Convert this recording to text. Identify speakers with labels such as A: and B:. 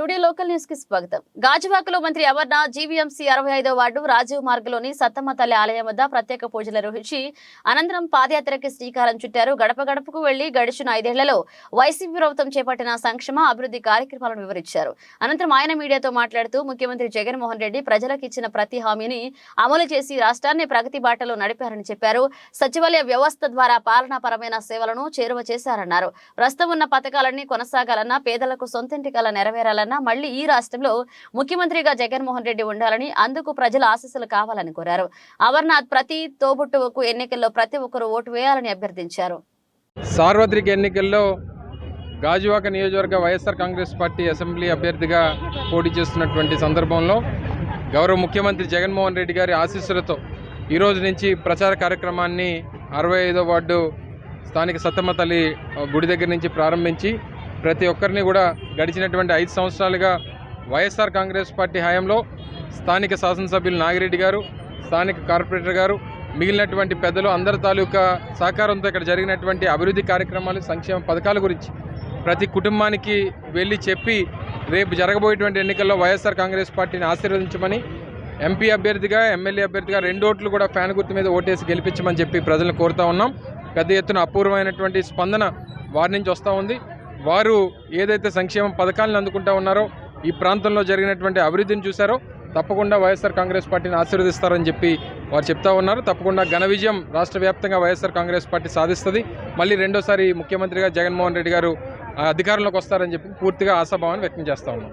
A: Studio local న్యూస్కి స్వాగతం. గాజువాకలో మంత్రి అమర్నాథ్ జీవీఎంసీ అరవై ఐదో వార్డు రాజీవ్ మార్గంలోని సత్తమ్మ తల్లి ఆలయం వద్ద ప్రత్యేక పూజలు నిర్వహించి అనంతరం పాదయాత్రకి శ్రీకారం చుట్టారు. గడప గడపకు వెళ్ళి గడిచిన ఐదేళ్ళలో వైసీపీ ప్రభుత్వం చేపట్టిన సంక్షేమ అభివృద్ధి కార్యక్రమాలను వివరించారు. అనంతరం ఆయన మీడియాతో మాట్లాడుతూ ముఖ్యమంత్రి జగన్మోహన్ రెడ్డి ప్రజలకు ఇచ్చిన ప్రతి హామీని అమలు చేసి రాష్ట్రాన్ని ప్రగతి బాటలో నడిపారని చెప్పారు. సచివాలయ వ్యవస్థ ద్వారా పాలనాపరమైన సేవలను చేరువ చేశారన్నారు. ప్రస్తుతం ఉన్న పథకాలన్నీ కొనసాగాలన్నా పేదలకు సొంతింటి కల నెరవేరాలన్న మళ్ళీ ఈ రాష్ట్రంలో ముఖ్యమంత్రిగా జగన్మోహన్ రెడ్డి ఉండాలని అందుకు ప్రజల ఆశీస్సులు కావాలని కోరారు. అమర్నాథ్ ప్రతి తోబుట్టుకు ఎన్నికల్లో ప్రతి ఒక్కరు ఓటు వేయాలని అభ్యర్థించారు.
B: సార్వత్రిక ఎన్నికల్లో గాజువాక నియోజకవర్గ వైఎస్ఆర్ కాంగ్రెస్ పార్టీ అసెంబ్లీ అభ్యర్థిగా పోటీ చేస్తున్నటువంటి సందర్భంలో గౌరవ ముఖ్యమంత్రి జగన్మోహన్ రెడ్డి గారి ఆశీస్సులతో ఈరోజు నుంచి ప్రచార కార్యక్రమాన్ని అరవై ఐదో వార్డు స్థానిక సత్తమ్మ తల్లి గుడి దగ్గర నుంచి ప్రారంభించి ప్రతి ఒక్కరిని కూడా గడిచినటువంటి ఐదు సంవత్సరాలుగా వైఎస్ఆర్ కాంగ్రెస్ పార్టీ హయాంలో స్థానిక శాసనసభ్యులు నాగిరెడ్డి గారు స్థానిక కార్పొరేటర్ గారు మిగిలినటువంటి పెద్దలు అందరి తాలూకా సహకారంతో ఇక్కడ జరిగినటువంటి అభివృద్ధి కార్యక్రమాలు సంక్షేమ పథకాల గురించి ప్రతి కుటుంబానికి వెళ్ళి చెప్పి రేపు జరగబోయేటువంటి ఎన్నికల్లో వైఎస్ఆర్ కాంగ్రెస్ పార్టీని ఆశీర్వదించమని ఎంపీ అభ్యర్థిగా ఎమ్మెల్యే అభ్యర్థిగా రెండు ఓట్లు కూడా ఫ్యాన్ గుర్తు మీద ఓటేసి గెలిపించమని చెప్పి ప్రజలను కోరుతా ఉన్నాం. పెద్ద ఎత్తున అపూర్వమైనటువంటి స్పందన వారి నుంచి వస్తూ ఉంది. వారు ఏదైతే సంక్షేమ పథకాలను అందుకుంటా ఉన్నారో ఈ ప్రాంతంలో జరిగినటువంటి అభివృద్ధిని చూశారో తప్పకుండా వైఎస్ఆర్ కాంగ్రెస్ పార్టీని ఆశీర్వదిస్తారని చెప్పి వారు చెప్తా ఉన్నారు. తప్పకుండా ఘన విజయం రాష్ట్ర వ్యాప్తంగా వైఎస్ఆర్ కాంగ్రెస్ పార్టీ సాధిస్తుంది. మళ్ళీ రెండోసారి ముఖ్యమంత్రిగా జగన్మోహన్ రెడ్డి గారు ఆ, అధికారంలోకి వస్తారని చెప్పి పూర్తిగా ఆశాభావాన్ని వ్యక్తం చేస్తా ఉన్నాం.